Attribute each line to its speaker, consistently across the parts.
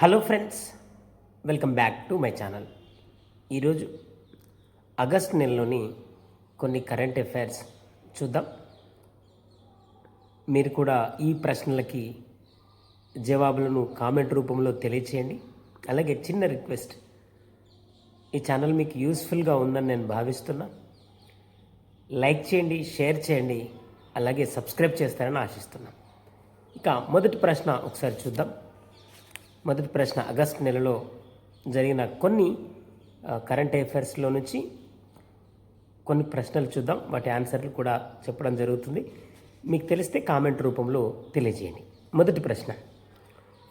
Speaker 1: Hello friends welcome back to my channel. ఈరోజు August నెలలోని కొన్ని కరెంట్ అఫైర్స్ చూద్దాం. మీరు కూడా ఈ ప్రశ్నలకి జవాబులను కామెంట్ రూపంలో తెలియచేయండి. అలాగే చిన్న రిక్వెస్ట్ ఈ ఛానల్ మీకు యూస్ఫుల్గా ఉందని నేను భావిస్తున్నా. లైక్ చేయండి షేర్ చేయండి అలాగే సబ్స్క్రైబ్ చేస్తారని ఆశిస్తున్నాను ఇక మొదటి ప్రశ్న ఒకసారి చూద్దాం. మొదటి ప్రశ్న ఆగస్ట్ నెలలో జరిగిన కొన్ని కరెంట్ అఫైర్స్లో నుంచి కొన్ని ప్రశ్నలు చూద్దాం. వాటి ఆన్సర్లు కూడా చెప్పడం జరుగుతుంది. మీకు తెలిస్తే కామెంట్ రూపంలో తెలియజేయండి. మొదటి ప్రశ్న.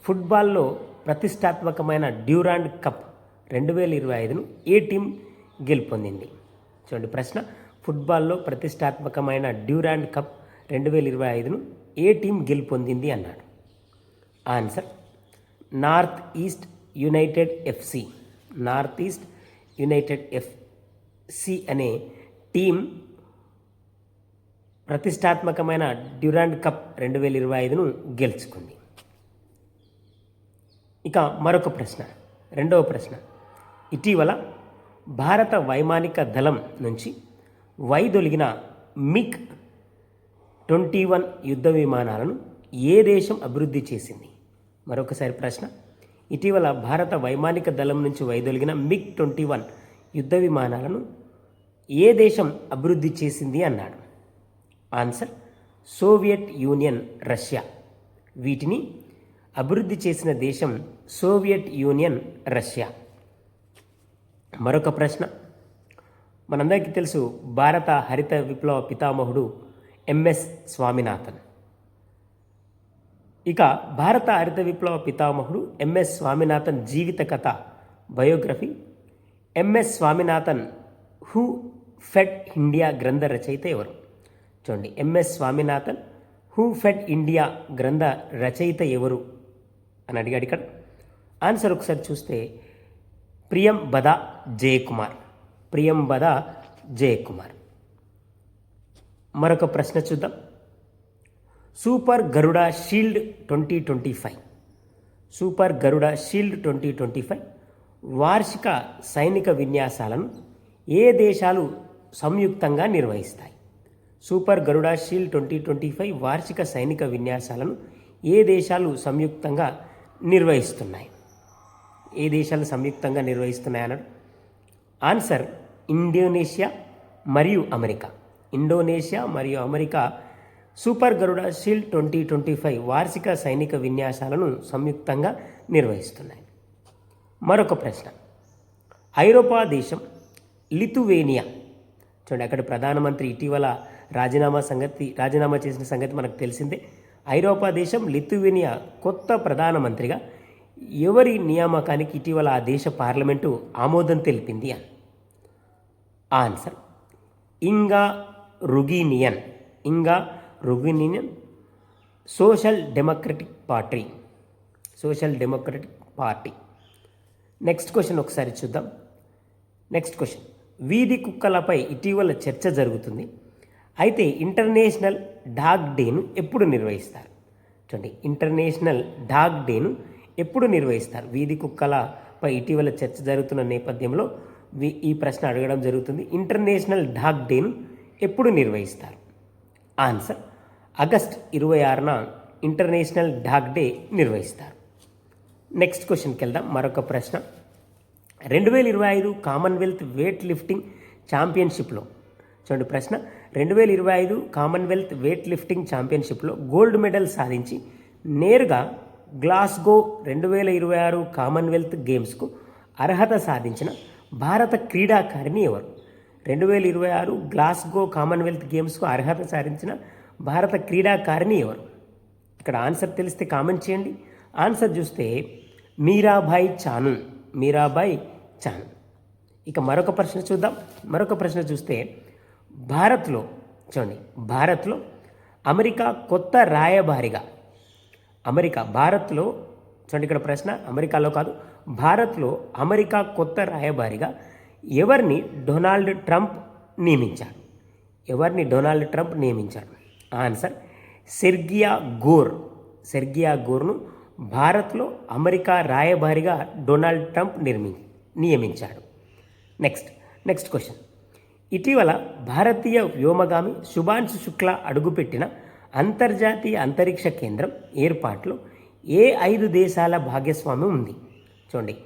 Speaker 1: ఫుట్బాల్లో ప్రతిష్టాత్మకమైన డ్యూరాండ్ కప్ రెండు వేల ఇరవై ఐదును ఏ టీం గెలుపొందింది? చూడండి ప్రశ్న. ఫుట్బాల్లో ప్రతిష్టాత్మకమైన డ్యూరాండ్ కప్ రెండు వేల ఇరవై ఐదును ఏ టీం గెలుపొందింది అన్నాడు. Answer North East United FC. North East United FC అనే టీం ప్రతిష్టాత్మకమైన డ్యూరాండ్ కప్ రెండు వేల ఇరవై ఐదును గెలుచుకుంది. ఇక మరొక ప్రశ్న రెండవ ప్రశ్న. ఇటీవల భారత వైమానిక దళం నుంచి వైదొలిగిన మిక్ ట్వంటీ వన్ యుద్ధ విమానాలను ఏ దేశం అభివృద్ధి చేసింది? మరొకసారి ప్రశ్న. ఇటీవల భారత వైమానిక దళం నుంచి వైదొలిగిన మిగ్ ట్వంటీ వన్ యుద్ధ విమానాలను ఏ దేశం అభివృద్ధి చేసింది అన్నాడు? Answer Soviet Union Russia. వీటిని అభివృద్ధి చేసిన దేశం సోవియట్ యూనియన్ రష్యా. మరొక ప్రశ్న. మనందరికీ తెలుసు భారత హరిత విప్లవ పితామహుడు ఎంఎస్ స్వామినాథన్. ఇక భారత హరిత విప్లవ పితామహుడు ఎంఎస్ స్వామినాథన్ జీవిత కథ biography. MS Swaminathan who fed India గ్రంథ రచయిత ఎవరు? చూడండి MS Swaminathan who fed India గ్రంథ రచయిత ఎవరు అని అడిగాడు ఇక్కడ. ఆన్సర్ ఒకసారి చూస్తే ప్రియం బద జయకుమార్. ప్రియం బద జయకుమార్. మరొక ప్రశ్న చూద్దాం. Super Garuda shield twenty twenty five. Super Garuda shield twenty twenty five వార్షిక సైనిక విన్యాసాలను ఏ దేశాలు సంయుక్తంగా నిర్వహిస్తాయి? Super Garuda shield twenty twenty five వార్షిక సైనిక విన్యాసాలను ఏ దేశాలు సంయుక్తంగా నిర్వహిస్తున్నాయి? ఏ దేశాలు సంయుక్తంగా నిర్వహిస్తున్నాయి అన్నాడు? ఆన్సర్ ఇండోనేషియా మరియు అమెరికా. ఇండోనేషియా మరియు America super Garuda shield twenty twenty five వార్షిక సైనిక విన్యాసాలను సంయుక్తంగా నిర్వహిస్తున్నాయి. మరొక ప్రశ్న. ఐరోపా దేశం లిథువేనియా. చూడండి అక్కడ ప్రధానమంత్రి ఇటీవల రాజీనామా సంగతి రాజీనామా చేసిన సంగతి మనకు తెలిసిందే. ఐరోపా దేశం లిథువేనియా కొత్త ప్రధానమంత్రిగా ఎవరి నియామకానికి ఇటీవల ఆ దేశ పార్లమెంటు ఆమోదం తెలిపింది అని? Answer. Inga Ruginiene. Inga Ruginiene social democratic party social democratic party. Next question ఒకసారి చూద్దాం. నెక్స్ట్ క్వశ్చన్ వీధి కుక్కలపై ఇటీవల చర్చ జరుగుతుంది. అయితే ఇంటర్నేషనల్ డాగ్ డేను ఎప్పుడు నిర్వహిస్తారు? చూడండి ఇంటర్నేషనల్ డాగ్ డేను ఎప్పుడు నిర్వహిస్తారు? వీధి కుక్కలపై ఇటీవల చర్చ జరుగుతున్న నేపథ్యంలో ఈ ప్రశ్న అడగడం జరుగుతుంది. ఇంటర్నేషనల్ డాగ్ డేను ఎప్పుడు నిర్వహిస్తారు? ఆన్సర్ ఆగస్ట్ ఇరవై ఆరున ఇంటర్నేషనల్ డాగ్ డే నిర్వహిస్తారు. నెక్స్ట్ క్వశ్చన్కి వెళ్దాం. మరొక ప్రశ్న. రెండు వేల ఇరవై ఐదు కామన్వెల్త్ వెయిట్ లిఫ్టింగ్ ఛాంపియన్షిప్లో చూడండి ప్రశ్న. రెండు వేల ఇరవై ఐదు కామన్వెల్త్ వెయిట్ లిఫ్టింగ్ ఛాంపియన్షిప్లో గోల్డ్ మెడల్ సాధించి నేరుగా గ్లాస్గో రెండు వేల ఇరవై ఆరు కామన్వెల్త్ గేమ్స్కు అర్హత సాధించిన భారత క్రీడాకారిణి ఎవరు? రెండు వేల ఇరవై ఆరు గ్లాస్గో కామన్వెల్త్ గేమ్స్కు అర్హత సాధించిన భారత క్రీడాకారిణి ఎవరు? ఇక్కడ ఆన్సర్ తెలిస్తే కామెంట్ చేయండి. ఆన్సర్ చూస్తే మీరాబాయి చాను మీరాబాయి చాను. ఇక మరొక ప్రశ్న చూద్దాం. మరొక ప్రశ్న చూస్తే భారత్లో చూడండి భారత్లో అమెరికా కొత్త రాయబారిగా అమెరికా భారత్లో చూడండి ఇక్కడ ప్రశ్న అమెరికాలో కాదు భారత్లో అమెరికా కొత్త రాయబారిగా ఎవరిని డొనాల్డ్ ట్రంప్ నియమించారు? ఎవరిని డొనాల్డ్ ట్రంప్ నియమించారు? ఆన్సర్ సెర్గియా గోర్ సెర్గియా గోర్ను భారత్లో అమెరికా రాయబారిగా డొనాల్డ్ ట్రంప్ నిర్మి నియమించాడు. Next next question. ఇటీవల భారతీయ వ్యోమగామి శుభాంశు శుక్లా అడుగుపెట్టిన అంతర్జాతీయ అంతరిక్ష కేంద్రం ఏర్పాట్లో ఏ ఐదు దేశాల భాగస్వామ్యం ఉంది? చూడండి.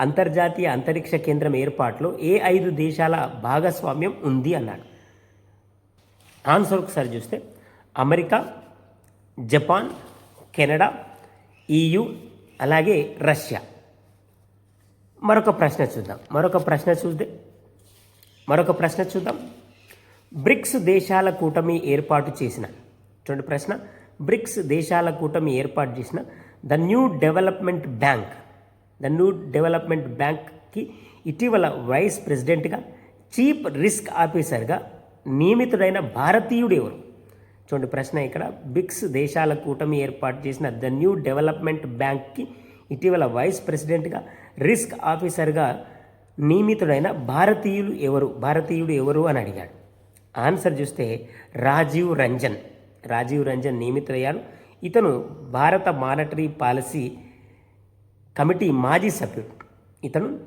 Speaker 1: అంతర్జాతీయ అంతరిక్ష కేంద్రం ఏర్పాట్లో ఏ ఐదు దేశాల భాగస్వామ్యం ఉంది అన్నాడు. ఆన్సర్ ఒకసారి చూస్తే అమెరికా జపాన్ కెనడా ఈయు అలాగే రష్యా. మరొక ప్రశ్న చూద్దాం. మరొక ప్రశ్న చూస్తే మరొక ప్రశ్న చూద్దాం. బ్రిక్స్ దేశాల కూటమి ఏర్పాటు చేసిన చూడండి ప్రశ్న. బ్రిక్స్ దేశాల కూటమి ఏర్పాటు చేసిన the new development bank the new development బ్యాంక్కి ఇటీవల వైస్ ప్రెసిడెంట్గా చీఫ్ రిస్క్ ఆఫీసర్గా నియమితుడైన భారతీయుడు ఎవరు చూడండి ప్రశ్న ఇక్కడ. బ్రిక్స్ దేశాల కూటమి ఏర్పాటు చేసిన ద న్యూ డెవలప్మెంట్ బ్యాంక్కి ఇటీవల వైస్ ప్రెసిడెంట్గా రిస్క్ ఆఫీసర్గా నియమితుడైన భారతీయులు ఎవరు? భారతీయుడు ఎవరు అని అడిగాడు. ఆన్సర్ చూస్తే రాజీవ్ రంజన్. రాజీవ్ రంజన్ నియమితుడయ్యాడు ఇతను భారత మానిటరీ పాలసీ కమిటీ మాజీ సభ్యుడు. ఇతను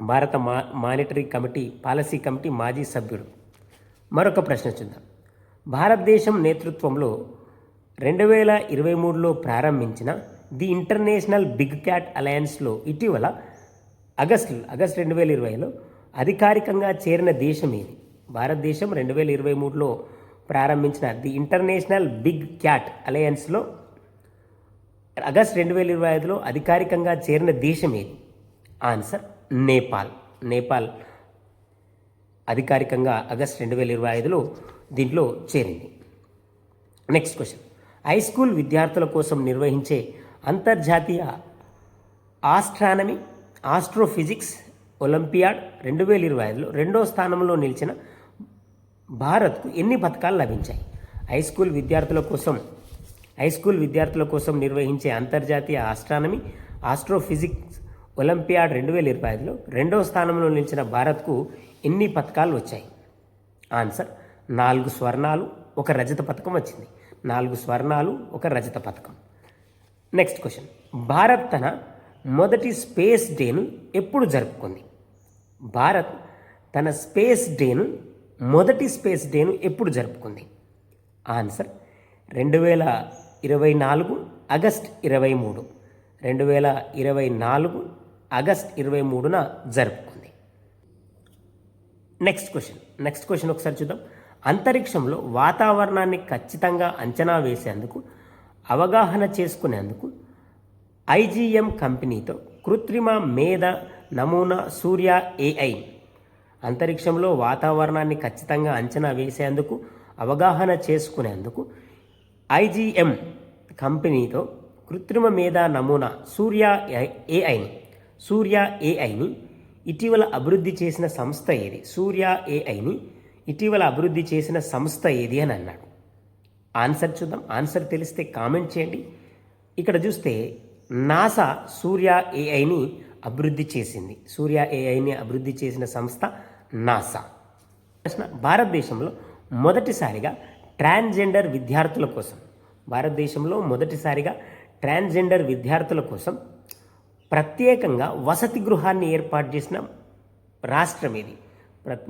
Speaker 1: భారత మా మానిటరీ కమిటీ పాలసీ కమిటీ మాజీ సభ్యుడు. మరొక ప్రశ్న చూద్దాం. భారతదేశం నేతృత్వంలో రెండు వేల ఇరవై మూడులో ప్రారంభించిన ది ఇంటర్నేషనల్ బిగ్ క్యాట్ అలయన్స్లో ఇటీవల ఆగస్టు ఆగస్ట్ రెండు వేల ఇరవైలో అధికారికంగా చేరిన దేశం ఏది? భారతదేశం రెండు వేల ఇరవై మూడులో ప్రారంభించిన ది ఇంటర్నేషనల్ బిగ్ క్యాట్ అలయన్స్లో ఆగస్ట్ రెండు వేల ఇరవై ఐదులో అధికారికంగా చేరిన దేశం ఏది? ఆన్సర్ నేపాల్. నేపాల్ అధికారికంగా ఆగస్ట్ రెండు వేల ఇరవై ఐదులో దీంట్లో చేరింది. నెక్స్ట్ క్వశ్చన్ హై స్కూల్ విద్యార్థుల కోసం నిర్వహించే అంతర్జాతీయ ఆస్ట్రానమీ ఆస్ట్రోఫిజిక్స్ ఒలింపియాడ్ రెండు వేల ఇరవై ఐదులో రెండో స్థానంలో నిలిచిన భారత్కు ఎన్ని పథకాలు లభించాయి? హై స్కూల్ విద్యార్థుల కోసం హై స్కూల్ విద్యార్థుల కోసం నిర్వహించే అంతర్జాతీయ ఆస్ట్రానమీ ఆస్ట్రోఫిజిక్స్ ఒలింపియాడ్ రెండు వేల ఇరవై ఐదులో రెండవ స్థానంలో నిలిచిన భారత్కు ఎన్ని పథకాలు వచ్చాయి? ఆన్సర్ నాలుగు స్వర్ణాలు ఒక రజత పథకం వచ్చింది. నాలుగు స్వర్ణాలు ఒక రజత పథకం. నెక్స్ట్ క్వశ్చన్ భారత్ తన మొదటి స్పేస్ డేను ఎప్పుడు జరుపుకుంది? భారత్ తన స్పేస్ డేను మొదటి స్పేస్ డేను ఎప్పుడు జరుపుకుంది? ఆన్సర్ రెండు వేల ఇరవై నాలుగు ఆగస్ట్ ఇరవై మూడు. రెండు వేల ఇరవై నాలుగు ఆగస్ట్ ఇరవై మూడున జరుపుకుంది నెక్స్ట్ క్వశ్చన్ నెక్స్ట్ క్వశ్చన్ ఒకసారి చూద్దాం. అంతరిక్షంలో వాతావరణాన్ని ఖచ్చితంగా అంచనా వేసేందుకు అవగాహన చేసుకునేందుకు ఐజీఎం కంపెనీతో కృత్రిమ మేధ నమూనా సూర్య ఏఐ అంతరిక్షంలో వాతావరణాన్ని ఖచ్చితంగా అంచనా వేసేందుకు అవగాహన చేసుకునేందుకు ఐజీఎం కంపెనీతో కృత్రిమ మేధ నమూనా సూర్య ఏఐని సూర్య ఏఐని ఇటీవల అభివృద్ధి చేసిన సంస్థ ఏది? సూర్య ఏఐని ఇటీవల అభివృద్ధి చేసిన సంస్థ ఏది అని అన్నాడు. ఆన్సర్ చూద్దాం. ఆన్సర్ తెలిస్తే కామెంట్ చేయండి. ఇక్కడ చూస్తే నాసా సూర్య ఏఐని అభివృద్ధి చేసింది. సూర్య ఏఐని అభివృద్ధి చేసిన సంస్థ నాసా. ప్రశ్న భారతదేశంలో మొదటిసారిగా ట్రాన్స్జెండర్ విద్యార్థుల కోసం. భారతదేశంలో మొదటిసారిగా ట్రాన్స్జెండర్ విద్యార్థుల కోసం ప్రత్యేకంగా వసతి గృహాన్ని ఏర్పాటు చేసిన రాష్ట్రం ఇది.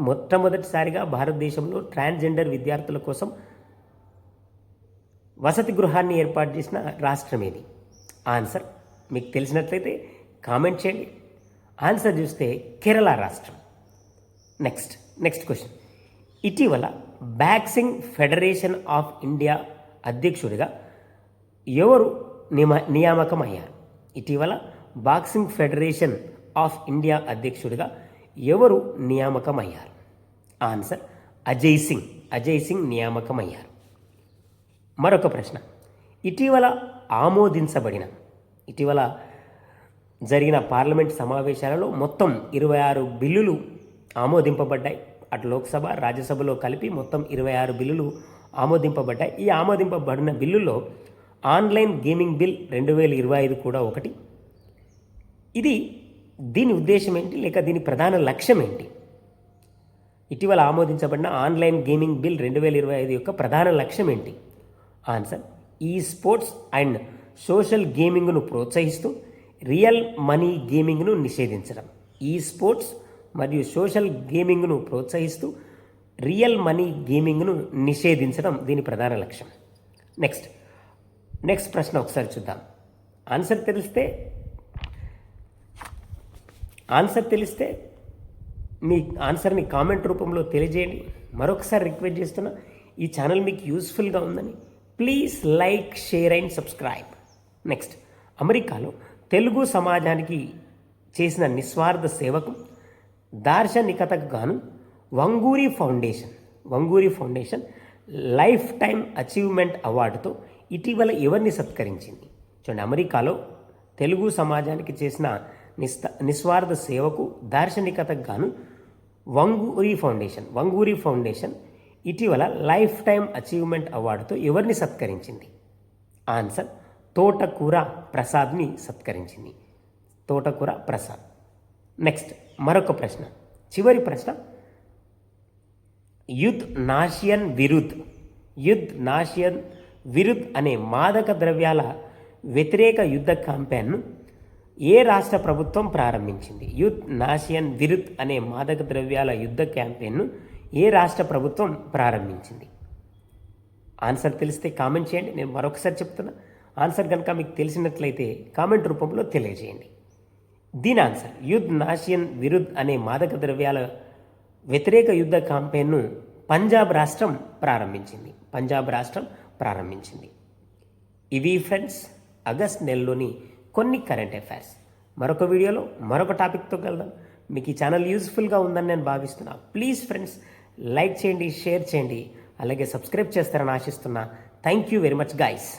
Speaker 1: మొట్టమొదటిసారిగా భారతదేశంలో ట్రాన్స్జెండర్ విద్యార్థుల కోసం వసతి గృహాన్ని ఏర్పాటు చేసిన రాష్ట్రం ఇది. ఆన్సర్ మీకు తెలిసినట్లయితే కామెంట్ చేయండి. ఆన్సర్ చూస్తే కేరళ రాష్ట్రం. Next next question. ఇటీవల బ్యాక్సింగ్ ఫెడరేషన్ ఆఫ్ ఇండియా అధ్యక్షుడిగా ఎవరు నియమ నియామకం అయ్యారు ఇటీవల బాక్సింగ్ ఫెడరేషన్ ఆఫ్ ఇండియా అధ్యక్షుడిగా ఎవరు నియామకం అయ్యారు ఆన్సర్ అజయ్ సింగ్. అజయ్ సింగ్ నియామకం అయ్యారు మరొక ప్రశ్న. ఇటీవల ఆమోదించబడిన ఇటీవల జరిగిన పార్లమెంట్ సమావేశాలలో మొత్తం ఇరవై ఆరు బిల్లులు ఆమోదింపబడ్డాయి. అటు లోక్సభ రాజ్యసభలో కలిపి మొత్తం ఇరవై ఆరు బిల్లులు ఆమోదింపబడ్డాయి. ఈ ఆమోదింపబడిన బిల్లుల్లో ఆన్లైన్ గేమింగ్ బిల్ రెండు వేల ఇరవై ఐదు కూడా ఒకటి ఇది దీని ఉద్దేశం ఏంటి లేక దీని ప్రధాన లక్ష్యం ఏంటి ఇటీవల ఆమోదించబడిన ఆన్లైన్ గేమింగ్ బిల్ రెండు వేల ఇరవై ఐదు యొక్క ప్రధాన లక్ష్యం ఏంటి ఆన్సర్ ఈ స్పోర్ట్స్ అండ్ సోషల్ గేమింగ్ను ప్రోత్సహిస్తూ రియల్ మనీ గేమింగ్ను నిషేధించడం. ఈ స్పోర్ట్స్ మరియు సోషల్ గేమింగ్ను ప్రోత్సహిస్తూ రియల్ మనీ గేమింగ్ను నిషేధించడం దీని ప్రధాన లక్ష్యం. నెక్స్ట్ నెక్స్ట్ ప్రశ్న ఒకసారి చూద్దాం. ఆన్సర్ తెలిస్తే ఆన్సర్ తెలిస్తే మీ ఆన్సర్ని కామెంట్ రూపంలో తెలియజేయండి. మరొకసారి రిక్వెస్ట్ చేస్తున్నా ఈ ఛానల్ మీకు యూస్ఫుల్గా ఉందని please like share and subscribe. Next అమెరికాలో తెలుగు సమాజానికి చేసిన నిస్వార్థ సేవకు దార్శనికతకు గాను Vanguri foundation. Vanguri foundation lifetime achievement అవార్డుతో ఇటీవల ఎవరిని సత్కరించింది? చూడండి అమెరికాలో తెలుగు సమాజానికి చేసిన నిస్త నిస్వార్థ సేవకు దార్శనికతకు గాను వంగూరి ఫౌండేషన్ వంగూరి ఫౌండేషన్ ఇటీవల లైఫ్ టైం అచీవ్మెంట్ అవార్డుతో ఎవరిని సత్కరించింది? ఆన్సర్ తోటకూర ప్రసాద్ని సత్కరించింది. తోటకూర ప్రసాద్. నెక్స్ట్ మరొక ప్రశ్న. చివరి ప్రశ్న. యుద్ నాషియన్ విరుద్ యుద్ నాషియన్ విరుద్ అనే మాదక ద్రవ్యాల వ్యతిరేక యుద్ధ క్యాంపెయిన్ను ఏ రాష్ట్ర ప్రభుత్వం ప్రారంభించింది? యూత్ నాసియన్ విరుత్ అనే మాదక ద్రవ్యాల యుద్ధ క్యాంపెయిన్ను ఏ రాష్ట్ర ప్రభుత్వం ప్రారంభించింది? ఆన్సర్ తెలిస్తే కామెంట్ చేయండి. నేను మరొకసారి చెప్తున్నా. ఆన్సర్ కనుక మీకు తెలిసినట్లయితే కామెంట్ రూపంలో తెలియజేయండి. దీని ఆన్సర్ యుద్ నాషియన్ విరుద్ అనే మాదక ద్రవ్యాల వ్యతిరేక యుద్ధ క్యాంపెయిన్ను పంజాబ్ రాష్ట్రం ప్రారంభించింది. పంజాబ్ రాష్ట్రం ప్రారంభించింది. ఇవి ఫ్రెండ్స్ ఆగస్ట్ నెలలోని కొన్ని కరెంట్ అఫైర్స్ మరొక వీడియోలో మరొక టాపిక్తో కలదాం మీకు ఈ ఛానల్ యూస్ఫుల్గా ఉందని నేను భావిస్తున్నా. ప్లీజ్ ఫ్రెండ్స్ లైక్ చేయండి షేర్ చేయండి. అలాగే సబ్స్క్రైబ్ చేస్తారని ఆశిస్తున్నా. Thank you very much guys